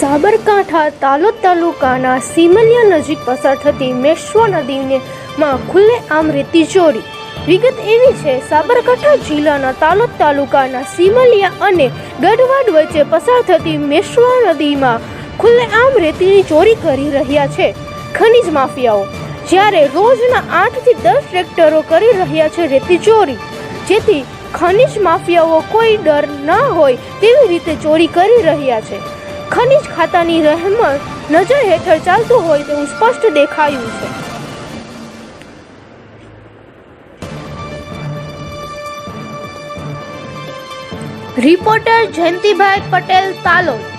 સાબરકાંઠા તાલોદ તાલુકાના સીમલિયા નજીક પસાર થતી મેશ્વા નદીને માં ખુલ્લે આમ રેતી ચોરી વિગત એવી છે, સાબરકાંઠા જિલ્લાના તાલોદ તાલુકાના સિમલિયા અને ગઢવાડ વચ્ચે પસાર થતી મેશ્વા નદીમાં ખુલ્લે આમ રેતીની ચોરી કરી રહ્યા છે ખનિજ માફિયાઓ. જ્યારે રોજના આઠથી દસ ટ્રેક્ટરો કરી રહ્યા છે રેતી ચોરી. જેથી ખનિજ માફિયાઓ કોઈ ડર ન હોય તેવી રીતે ચોરી કરી રહ્યા છે. ખનિજ ખાતાની રહેમત નજર હેઠળ ચાલતું હોય તેવું સ્પષ્ટ દેખાયું છે. રિપોર્ટર જયંતિભાઈ પટેલ તાલોદ